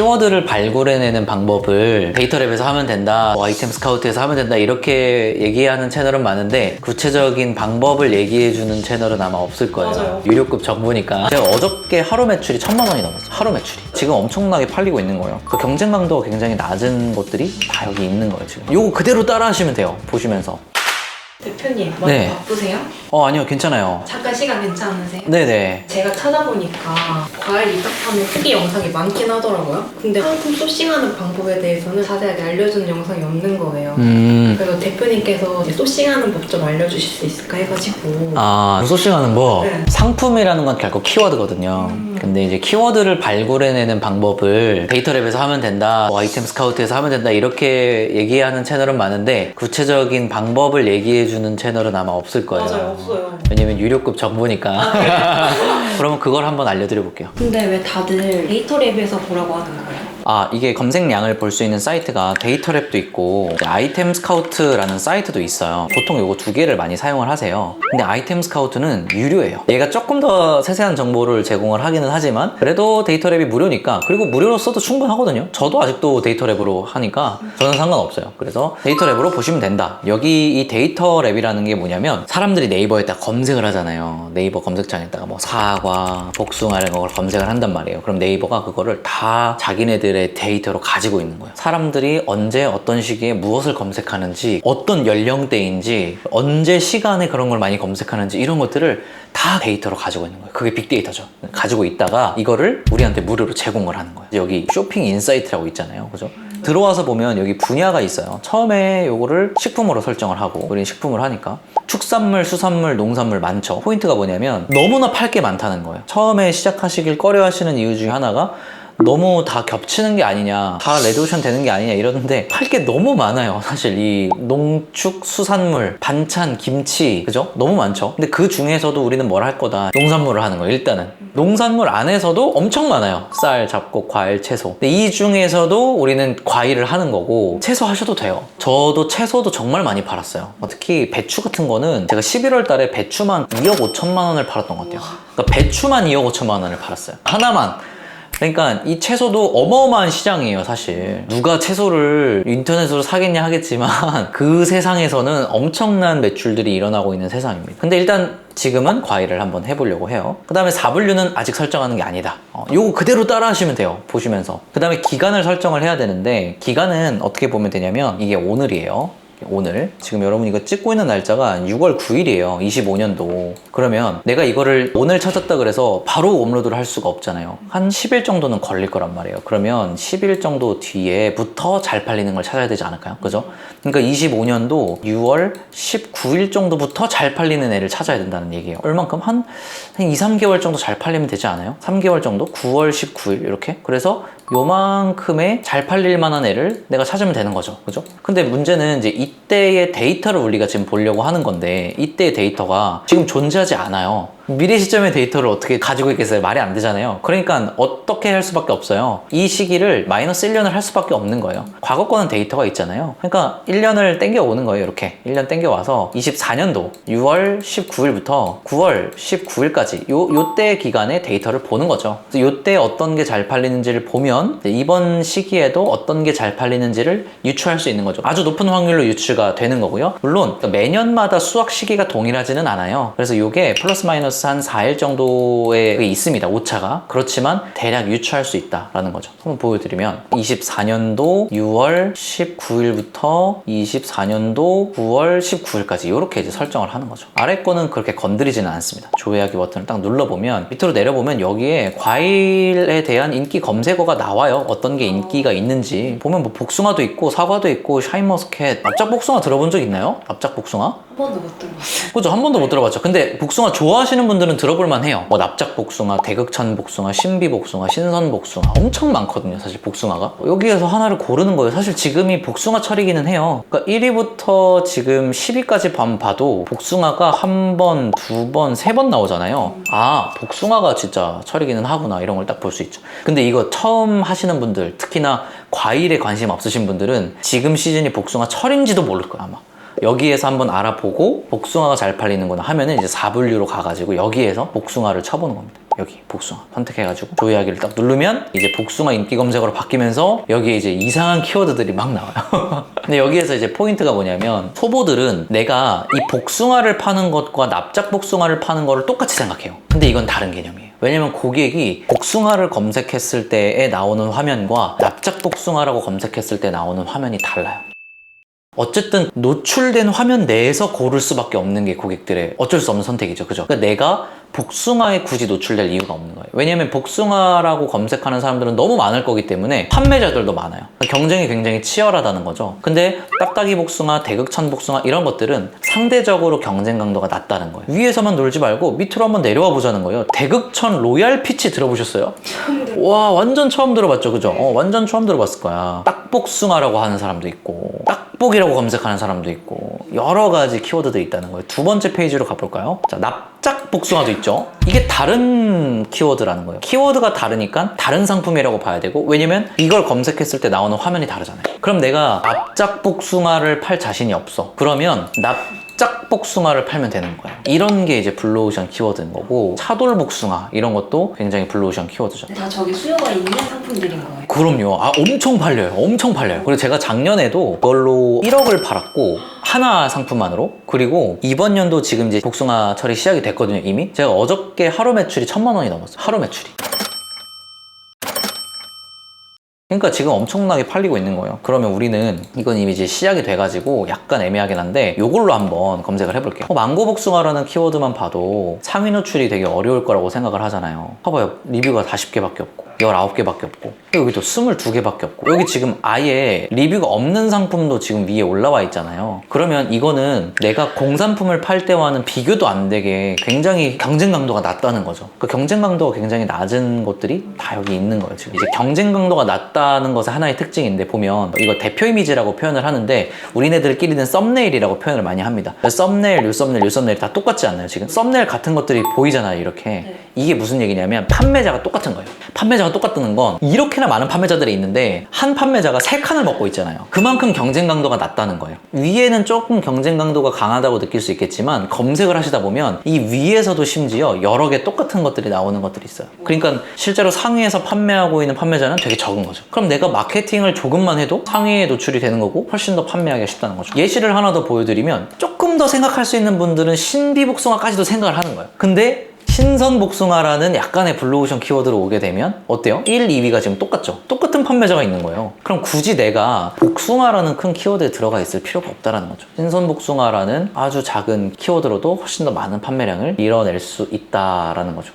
키워드를 발굴해내는 방법을 데이터랩에서 하면 된다, 뭐 아이템 스카우트에서 하면 된다 이렇게 얘기하는 채널은 많은데 구체적인 방법을 얘기해주는 채널은 아마 없을 거예요. 맞아요. 유료급 정보니까. 제가 어저께 하루 매출이 천만 원이 넘었어요. 하루 매출이. 지금 엄청나게 팔리고 있는 거예요. 그 경쟁 강도가 굉장히 낮은 것들이 다 여기 있는 거예요 지금. 요거 그대로 따라 하시면 돼요. 보시면서. 대표님 많이 네. 바쁘세요? 어 아니요 괜찮아요. 잠깐 시간 괜찮으세요? 네네. 제가 찾아보니까 과일 이딱하는 후기 영상이 많긴 하더라고요. 근데 상품 소싱하는 방법에 대해서는 자세하게 알려주는 영상이 없는 거예요. 음. 그래서 대표님께서 이제 소싱하는 법 좀 알려주실 수 있을까 해가지고 아, 소싱하는 법. 네. 상품이라는 건 결국 키워드거든요. 음. 근데 이제 키워드를 발굴해내는 방법을 데이터랩에서 하면 된다, 뭐 아이템 스카우트에서 하면 된다, 이렇게 얘기하는 채널은 많은데 구체적인 방법을 얘기해주는 채널은 아마 없을 거예요. 맞아요 없어요. 왜냐면 유료급 정보니까. 그러면 그걸 한번 알려드려 볼게요. 근데 왜 다들 데이터랩에서 보라고 하는 거예요? 아, 이게 검색량을 볼 수 있는 사이트가 데이터랩도 있고 아이템 스카우트라는 사이트도 있어요. 보통 요거 두 개를 많이 사용을 하세요. 근데 아이템 스카우트는 유료예요. 얘가 조금 더 세세한 정보를 제공을 하기는 하지만 그래도 데이터랩이 무료니까 그리고 무료로 써도 충분하거든요. 저도 아직도 데이터랩으로 하니까 저는 상관없어요. 그래서 데이터랩으로 보시면 된다. 여기 이 데이터랩이라는 게 뭐냐면 사람들이 네이버에다 검색을 하잖아요. 네이버 검색창에다가 뭐 사과, 복숭아 이런 걸 검색을 한단 말이에요. 그럼 네이버가 그거를 다 자기네들의 데이터로 가지고 있는 거예요. 사람들이 언제 어떤 시기에 무엇을 검색하는지, 어떤 연령대인지, 언제 시간에 그런 걸 많이 검색하는지 이런 것들을 다 데이터로 가지고 있는 거예요. 그게 빅데이터죠. 가지고 있다가 이거를 우리한테 무료로 제공을 하는 거예요. 여기 쇼핑 인사이트라고 있잖아요. 그죠? 들어와서 보면 여기 분야가 있어요. 처음에 요거를 식품으로 설정을 하고 우리는 식품을 하니까 축산물, 수산물, 농산물 많죠. 포인트가 뭐냐면 너무나 팔 게 많다는 거예요. 처음에 시작하시길 꺼려 하시는 이유 중에 하나가 너무 다 겹치는 게 아니냐, 다 레드오션 되는 게 아니냐 이러는데 팔 게 너무 많아요. 사실 이 농축 수산물, 반찬, 김치, 그죠? 너무 많죠. 근데 그 중에서도 우리는 뭘 할 거다? 농산물을 하는 거예요. 일단은 농산물 안에서도 엄청 많아요. 쌀, 잡곡, 과일, 채소. 근데 이 중에서도 우리는 과일을 하는 거고 채소 하셔도 돼요. 저도 채소도 정말 많이 팔았어요. 어, 특히 배추 같은 거는 제가 11월 달에 배추만 2억 5천만 원을 팔았던 것 같아요. 그러니까 배추만 2억 5천만 원을 팔았어요. 하나만. 그러니까 이 채소도 어마어마한 시장이에요, 사실. 누가 채소를 인터넷으로 사겠냐 하겠지만 그 세상에서는 엄청난 매출들이 일어나고 있는 세상입니다. 근데 일단 지금은 과일을 한번 해보려고 해요. 그 다음에 4분류는 아직 설정하는 게 아니다. 어, 요거 그대로 따라 하시면 돼요. 보시면서. 그 다음에 기간을 설정을 해야 되는데 기간은 어떻게 보면 되냐면 이게 오늘이에요. 오늘. 지금 여러분 이거 찍고 있는 날짜가 6월 9일이에요. 25년도. 그러면 내가 이거를 오늘 찾았다 그래서 바로 업로드를 할 수가 없잖아요. 한 10일 정도는 걸릴 거란 말이에요. 그러면 10일 정도 뒤에부터 잘 팔리는 걸 찾아야 되지 않을까요? 그죠? 그러니까 25년도 6월 19일 정도부터 잘 팔리는 애를 찾아야 된다는 얘기예요. 얼만큼? 한, 한 2, 3개월 정도 잘 팔리면 되지 않아요? 3개월 정도? 9월 19일 이렇게? 그래서 요만큼의 잘 팔릴 만한 애를 내가 찾으면 되는 거죠. 그죠? 근데 문제는 이제 이 때의 데이터를 우리가 지금 보려고 하는 건데 이때의 데이터가 지금 존재하지 않아요. 미래 시점의 데이터를 어떻게 가지고 있겠어요? 말이 안 되잖아요. 그러니까 어떻게 할 수밖에 없어요. 이 시기를 마이너스 1년을 할 수밖에 없는 거예요. 과거 거는 데이터가 있잖아요. 그러니까 1년을 땡겨 오는 거예요. 이렇게 1년 땡겨 와서 24년도 6월 19일부터 9월 19일까지 요 요때 기간의 데이터를 보는 거죠. 요때 어떤 게 잘 팔리는지를 보면 이번 시기에도 어떤 게 잘 팔리는지를 유추할 수 있는 거죠. 아주 높은 확률로 유추가 되는 거고요. 물론 매년마다 수확 시기가 동일하지는 않아요. 그래서 이게 플러스 마이너스 한 4일 정도에 있습니다. 오차가. 그렇지만 대략 유추할 수 있다라는 거죠. 한번 보여드리면 24년도 6월 19일부터 24년도 9월 19일까지 이렇게 이제 설정을 하는 거죠. 아래 거는 그렇게 건드리지는 않습니다. 조회하기 버튼을 딱 눌러보면 밑으로 내려보면 여기에 과일에 대한 인기 검색어가 나와요. 어떤 게 인기가 있는지 보면 뭐 복숭아도 있고 사과도 있고 샤인머스켓 납작 복숭아 들어본 적 있나요? 납작 복숭아? 한 번도 못 들어봤어요. 그죠 한 번도 못 들어봤죠 근데 복숭아 좋아하시는 분들은 들어볼만 해요. 뭐 납작 복숭아, 대극찬 복숭아, 신비 복숭아, 신선 복숭아 엄청 많거든요 사실 복숭아가. 여기에서 하나를 고르는 거예요. 사실 지금이 복숭아 철이기는 해요. 그러니까 1위부터 지금 10위까지 봐도 복숭아가 한 번, 두 번, 세 번 나오잖아요. 아 복숭아가 진짜 철이기는 하구나 이런 걸 딱 볼 수 있죠. 근데 이거 처음 하시는 분들 특히나 과일에 관심 없으신 분들은 지금 시즌이 복숭아 철인지도 모를 거예요 아마 여기에서 한번 알아보고 복숭아가 잘 팔리는구나 하면은 이제 4분류로 가가지고 여기에서 복숭아를 쳐보는 겁니다. 여기 복숭아 선택해가지고 조회하기를 딱 누르면 이제 복숭아 인기 검색어로 바뀌면서 여기에 이제 이상한 키워드들이 막 나와요. 근데 여기에서 이제 포인트가 뭐냐면 초보들은 내가 이 복숭아를 파는 것과 납작 복숭아를 파는 거를 똑같이 생각해요. 근데 이건 다른 개념이에요. 왜냐면 고객이 복숭아를 검색했을 때에 나오는 화면과 납작 복숭아라고 검색했을 때 나오는 화면이 달라요. 어쨌든 노출된 화면 내에서 고를 수밖에 없는 게 고객들의 어쩔 수 없는 선택이죠. 그죠? 그러니까 내가 복숭아에 굳이 노출될 이유가 없는 거예요. 왜냐면 복숭아라고 검색하는 사람들은 너무 많을 거기 때문에 판매자들도 많아요. 그러니까 경쟁이 굉장히 치열하다는 거죠. 근데 딱딱이 복숭아, 대극천 복숭아 이런 것들은 상대적으로 경쟁 강도가 낮다는 거예요. 위에서만 놀지 말고 밑으로 한번 내려와 보자는 거예요. 대극천 로얄 피치 들어보셨어요? 와 완전 처음 들어봤죠. 그죠? 어, 완전 처음 들어봤을 거야. 딱복숭아라고 하는 사람도 있고 딱복이라고 검색하는 사람도 있고 여러 가지 키워드들이 있다는 거예요. 두 번째 페이지로 가볼까요? 자 납작 복숭아도 있죠? 이게 다른 키워드라는 거예요. 키워드가 다르니까 다른 상품이라고 봐야 되고 왜냐면 이걸 검색했을 때 나오는 화면이 다르잖아요. 그럼 내가 납작 복숭아를 팔 자신이 없어. 그러면 납 짝 복숭아를 팔면 되는 거예요. 이런 게 이제 블루오션 키워드인 거고 차돌 복숭아 이런 것도 굉장히 블루오션 키워드죠. 다 저기 수요가 있는 상품들인 거예요. 그럼요. 아, 엄청 팔려요. 엄청 팔려요. 그리고 제가 작년에도 그걸로 1억을 팔았고, 하나 상품만으로. 그리고 이번 연도 지금 이제 복숭아 철이 시작이 됐거든요, 이미. 제가 어저께 하루 매출이 천만 원이 넘었어요. 하루 매출이. 그러니까 지금 엄청나게 팔리고 있는 거예요. 그러면 우리는 이건 이미 이제 시작이 돼가지고 약간 애매하긴 한데 이걸로 한번 검색을 해볼게요. 어, 망고 복숭아라는 키워드만 봐도 상위 노출이 되게 어려울 거라고 생각을 하잖아요. 봐봐요. 리뷰가 40개밖에 없고 19개밖에 없고 여기도 22개밖에 없고 여기 지금 아예 리뷰가 없는 상품도 지금 위에 올라와 있잖아요. 그러면 이거는 내가 공산품을 팔 때와는 비교도 안 되게 굉장히 경쟁 강도가 낮다는 거죠. 그 경쟁 강도가 굉장히 낮은 것들이 다 여기 있는 거예요. 지금 이제 경쟁 강도가 낮다는 것의 하나의 특징인데 보면 이거 대표 이미지라고 표현을 하는데 우리네들끼리는 썸네일이라고 표현을 많이 합니다. 썸네일, 요 썸네일, 요 썸네일 다 똑같지 않나요? 지금 썸네일 같은 것들이 보이잖아요. 이렇게 이게 무슨 얘기냐면 판매자가 똑같은 거예요. 판매자가 똑같다는 건 이렇게나 많은 판매자들이 있는데 한 판매자가 세 칸을 먹고 있잖아요. 그만큼 경쟁 강도가 낮다는 거예요. 위에는 조금 경쟁 강도가 강하다고 느낄 수 있겠지만 검색을 하시다 보면 이 위에서도 심지어 여러 개 똑같은 것들이 나오는 것들이 있어요. 그러니까 실제로 상위에서 판매하고 있는 판매자는 되게 적은 거죠. 그럼 내가 마케팅을 조금만 해도 상위에 노출이 되는 거고 훨씬 더 판매하기가 쉽다는 거죠. 예시를 하나 더 보여드리면 조금 더 생각할 수 있는 분들은 신비복숭아까지도 생각을 하는 거예요. 근데 신선 복숭아라는 약간의 블루오션 키워드로 오게 되면 어때요? 1, 2위가 지금 똑같죠? 똑같은 판매자가 있는 거예요. 그럼 굳이 내가 복숭아라는 큰 키워드에 들어가 있을 필요가 없다는 거죠. 신선 복숭아라는 아주 작은 키워드로도 훨씬 더 많은 판매량을 이뤄낼 수 있다라는 거죠.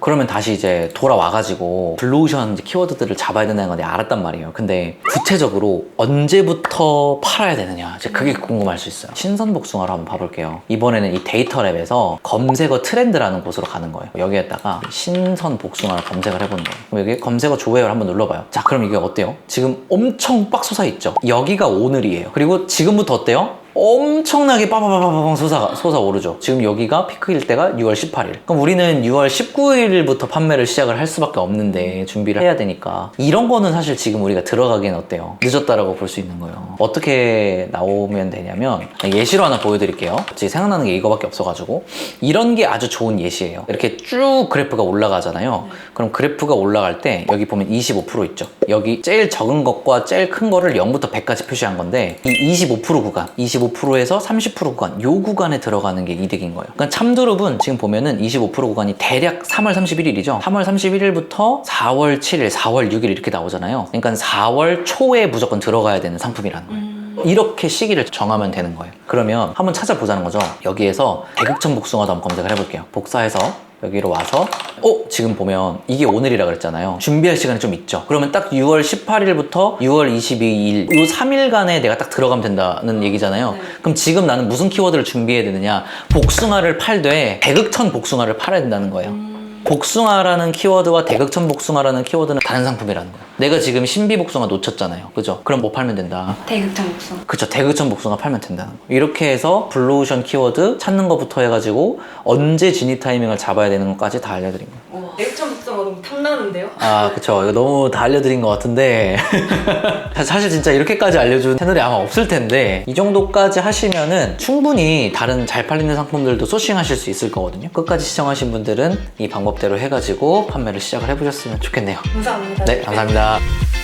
그러면 다시 이제 돌아와가지고 블루오션 키워드들을 잡아야 된다는 건 알았단 말이에요. 근데 구체적으로 언제부터 팔아야 되느냐 이제 그게 궁금할 수 있어요. 신선 복숭아로 한번 봐볼게요. 이번에는 이 데이터랩에서 검색어 트렌드라는 곳으로 가는 거예요. 여기에다가 신선 복숭아를 검색을 해보는 거예요. 그럼 여기 검색어 조회를 한번 눌러봐요. 자, 그럼 이게 어때요? 지금 엄청 빡 솟아 있죠. 여기가 오늘이에요. 그리고 지금부터 어때요? 엄청나게 빠바바바방 솟아, 솟아오르죠. 지금 여기가 피크일 때가 6월 18일. 그럼 우리는 6월 19일부터 판매를 시작을 할 수밖에 없는데 준비를 해야 되니까 이런 거는 사실 지금 우리가 들어가기엔 어때요? 늦었다라고 볼 수 있는 거예요. 어떻게 나오면 되냐면 예시로 하나 보여드릴게요. 지금 생각나는 게 이거밖에 없어가지고 이런 게 아주 좋은 예시예요. 이렇게 쭉 그래프가 올라가잖아요. 그럼 그래프가 올라갈 때 여기 보면 25% 있죠. 여기 제일 적은 것과 제일 큰 거를 0부터 100까지 표시한 건데 이 25% 구간, 25% 에서 30% 구간, 요 구간에 들어가는 게 이득인 거예요. 그러니까 참드룹은 지금 보면은 25% 구간이 대략 3월 31일이죠. 3월 31일부터 4월 7일, 4월 6일 이렇게 나오잖아요. 그러니까 4월 초에 무조건 들어가야 되는 상품이라는 거예요. 이렇게 시기를 정하면 되는 거예요. 그러면 한번 찾아보자는 거죠. 여기에서 대극천 복숭아도 한번 검색을 해볼게요. 복사해서 여기로 와서 어? 지금 보면 이게 오늘이라 그랬잖아요. 준비할 시간이 좀 있죠. 그러면 딱 6월 18일부터 6월 22일 이 3일간에 내가 딱 들어가면 된다는 얘기잖아요. 네. 그럼 지금 나는 무슨 키워드를 준비해야 되느냐? 복숭아를 팔되 대극천 복숭아를 팔아야 된다는 거예요. 복숭아라는 키워드와 대극천 복숭아라는 키워드는 다른 상품이라는 거예요. 내가 지금 신비 복숭아 놓쳤잖아요. 그죠? 그럼 뭐 팔면 된다? 대극장 복숭아. 그쵸 대극천 복숭아 팔면 된다는 거 이렇게 해서 블루오션 키워드 찾는 것부터 해가지고 언제 진입 타이밍을 잡아야 되는 것까지 다 알려드린 거예요 와. 대극장 복숭아 너무 탐나는데요? 아 그쵸 이거 너무 다 알려드린 것 같은데 사실 진짜 이렇게까지 알려준 채널이 아마 없을 텐데 이 정도까지 하시면은 충분히 다른 잘 팔리는 상품들도 소싱하실 수 있을 거거든요 끝까지 시청하신 분들은 이 방법대로 해가지고 판매를 시작을 해보셨으면 좋겠네요 감사합니다. 네 감사합니다 Bye.